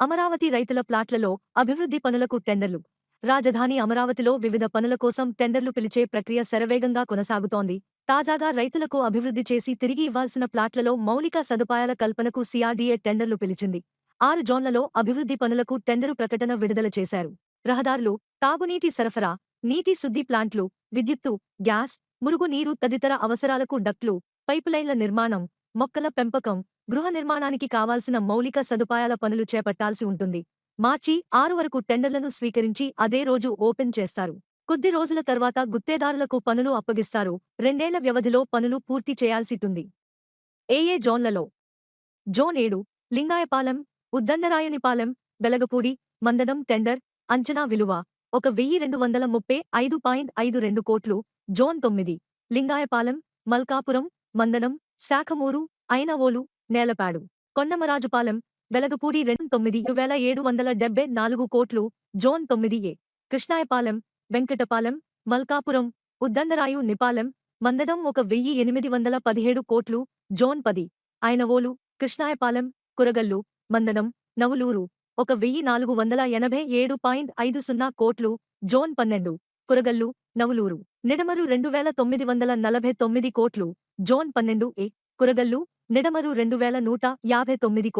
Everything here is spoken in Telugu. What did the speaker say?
అమరావతి రైతుల ప్లాట్లలో అభివృద్ధి పనులకు టెండర్లు. రాజధాని అమరావతిలో వివిధ పనుల కోసం టెండర్లు పిలిచే ప్రక్రియ శరవేగంగా కొనసాగుతోంది. తాజాగా రైతులకు అభివృద్ధి చేసి తిరిగి ఇవ్వాల్సిన ప్లాట్లలో మౌలిక సదుపాయాల కల్పనకు సిఆర్డీఏ టెండర్లు పిలిచింది. ఆరు జోన్లలో అభివృద్ధి పనులకు టెండరు ప్రకటన విడుదల చేశారు. రహదారులు తాగునీటి సరఫరా నీటి శుద్ధి ప్లాంట్లు విద్యుత్తు గ్యాస్ మురుగునీరు తదితర అవసరాలకు డక్లు పైపులైన్ల నిర్మాణం మొక్కల పెంపకం గృహ నిర్మాణానికి కావాల్సిన మౌలిక సదుపాయాల పనులు చేపట్టాల్సి ఉంటుంది. మార్చి ఆరు వరకు టెండర్లను స్వీకరించి అదే రోజు ఓపెన్ చేస్తారు. కొద్ది రోజుల తర్వాత గుత్తేదారులకు పనులు అప్పగిస్తారు. రెండేళ్ళ వ్యవధిలో పనులు పూర్తి చేయాల్సిటుంది ఏఏ జోన్లలో జోన్ ఏడు లింగాయపాలెం ఉద్దండరాయనిపాలెం వెలగపూడి మందడం టెండర్ అంచనా విలువ ఒక వెయ్యి రెండు వందల ముప్పై ఐదు పాయింట్ ఐదు రెండు కోట్లు. జోన్ తొమ్మిది లింగాయపాలెం మల్కాపురం మందడం శాఖమూరు ఐనవోలు నేలపాడు. కొండమరాజుపాలెం వెలగపూడి రెండు తొమ్మిది వేల ఏడు వందల డెబ్బై నాలుగు కోట్లు జోన్ తొమ్మిది ఏ. కృష్ణాయపాలెం వెంకటపాలెం మల్కాపురం ఉద్దండరాయు నిపాలెం మందడం ఒక వెయ్యి ఎనిమిది వందల పదిహేడు కోట్లు జోన్ పది. ఆయనవోలు కృష్ణాయపాలెం కురగల్లు మందడం నవులూరు ఒక వెయ్యి నాలుగు వందల ఎనభై ఏడు పాయింట్ ఐదు సున్నా కోట్లు జోన్ పన్నెండు. కురగల్లు నవులూరు నిడమరు రెండు వేల తొమ్మిది వందల నలభై తొమ్మిది కోట్లు జోన్ పన్నెండు ఏ. కురగల్లు నిడమరు రెండు వేల నూట యాభై తొమ్మిది